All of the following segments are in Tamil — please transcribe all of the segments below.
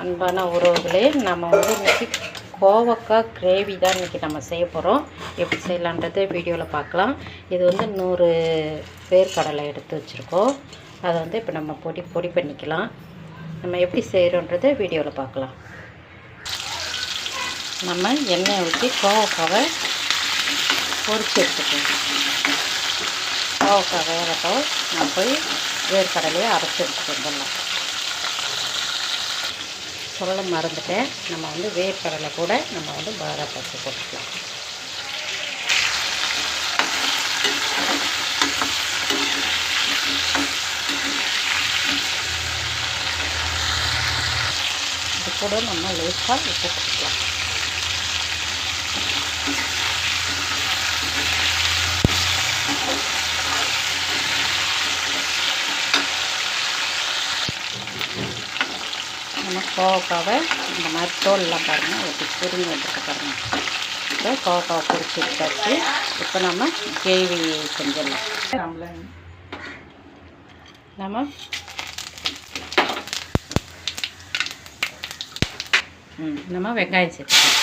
அன்பான உறவுகளே நம்ம வந்து இன்றைக்கி கோவக்காய் கிரேவி தான் இன்றைக்கி நம்ம செய்ய போகிறோம் எப்படி செய்யலான்றது வீடியோவில் பார்க்கலாம். இது வந்து நூறு வேர்க்கடலை எடுத்து வச்சுருக்கோம். அதை வந்து இப்போ நம்ம பொடி பொடி பண்ணிக்கலாம். நம்ம எப்படி செய்கிறோன்றதை வீடியோவில் பார்க்கலாம். நம்ம எண்ணெய் ஊற்றி கோவக்காவை பொறிச்சு எடுத்துக்கலாம். கோவக்காய் வேகட்டும். நான் போய் வேர்க்கடலையை அரைச்சி எடுத்துட்டு வந்துடலாம். சொல்ல மறந்துட்டேன். நம்ம வந்து வேப்பரலை கூட நம்ம வந்து பாரா பச்சை போட்டுக்கலாம். இது கூட நம்ம லேசாக உப்பு போட்டுக்கலாம் நம்ம கோவக்காவை இந்த மாதிரி தோல்லாம் பாருங்கள் ஒரு புரிஞ்சு வந்துட்டு பாருங்கள் இப்போ கோவக்காவை பொரிச்சு வச்சாச்சு இப்போ நம்ம கேவி செஞ்சிடலாம். நம்ம ம் நம்ம வெங்காயம் சேர்த்துக்கலாம்.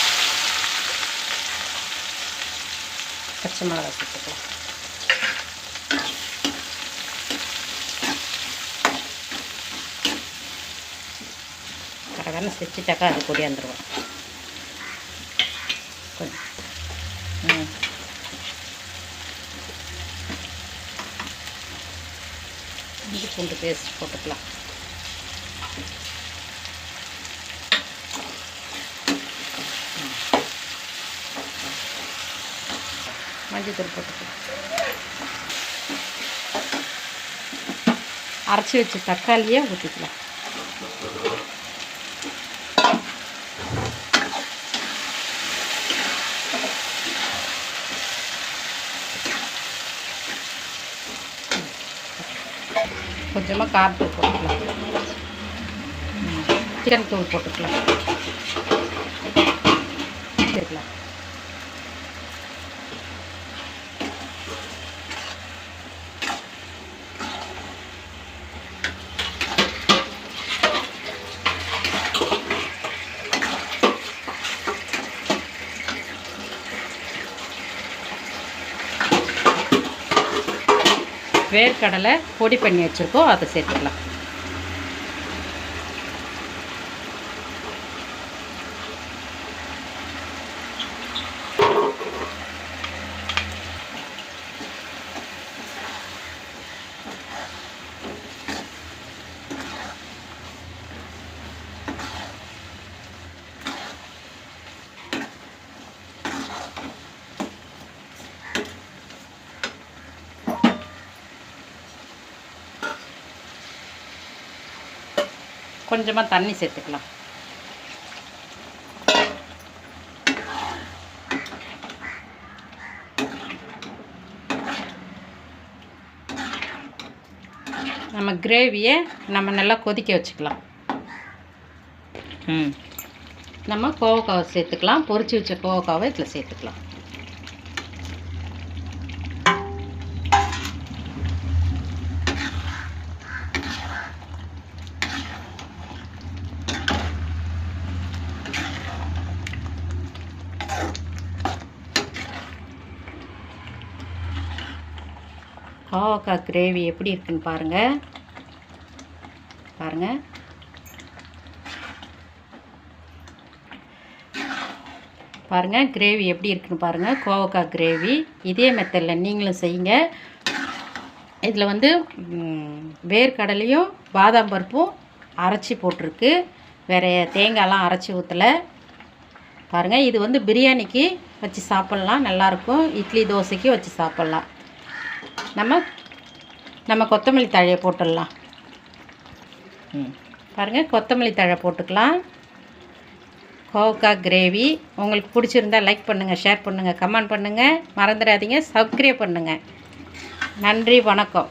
பச்சை மிளகா சேர்த்துக்கலாம். கடகடன்னு செச்சுட்டாக்கா அது கொடியாந்துருவோம் கொஞ்சம். இஞ்சி பூண்டு பேஸ்ட் போட்டுக்கலாம். மஞ்சத்தூள் போட்டுக்கலாம். அரைச்சி வச்ச தக்காளியே ஊற்றிக்கலாம் கொஞ்சமாக காரத்தூள் போட்டுக்கலாம். சிக்கன் தூள் போட்டுக்கலாம். சரிங்களா வேர்க்கடலை பொடி பண்ணி வச்சுருக்கோம் அதை சேர்த்துக்கலாம். கொஞ்சமாக தண்ணி சேர்த்துக்கலாம். நம்ம கிரேவியை நம்ம நல்லா கொதிக்க வச்சுக்கலாம். ம். நம்ம கோவக்காவை சேர்த்துக்கலாம். பொரிச்சு வச்ச கோவக்காவை இதில் சேர்த்துக்கலாம். கோவக்காய் கிரேவி எப்படி இருக்குன்னு பாருங்கள் பாருங்கள் பாருங்கள் கிரேவி எப்படி இருக்குன்னு பாருங்கள் கோவக்காய் கிரேவி. இதே மெத்தடில் நீங்களும் செய்யுங்க. இதில் வந்து வேர்க்கடலையும் பாதாம் பருப்பும் அரைச்சி போட்டிருக்கு. வேறு தேங்காயெலாம் அரைச்சி ஊற்றலை பாருங்கள் இது வந்து பிரியாணிக்கு வச்சு சாப்பிட்லாம். நல்லாயிருக்கும் இட்லி தோசைக்கு வச்சு சாப்பிட்லாம். நம்ம நம்ம கொத்தமல்லி தழையை போட்டுடலாம். ம் பாருங்கள் கொத்தமல்லி தழை போட்டுக்கலாம். கோவக்காய் கிரேவி. உங்களுக்கு பிடிச்சிருந்தா லைக் பண்ணுங்கள் ஷேர் பண்ணுங்கள் கமெண்ட் பண்ணுங்கள் மறந்துடாதீங்க சப்ஸ்கிரைப் பண்ணுங்கள் நன்றி வணக்கம்.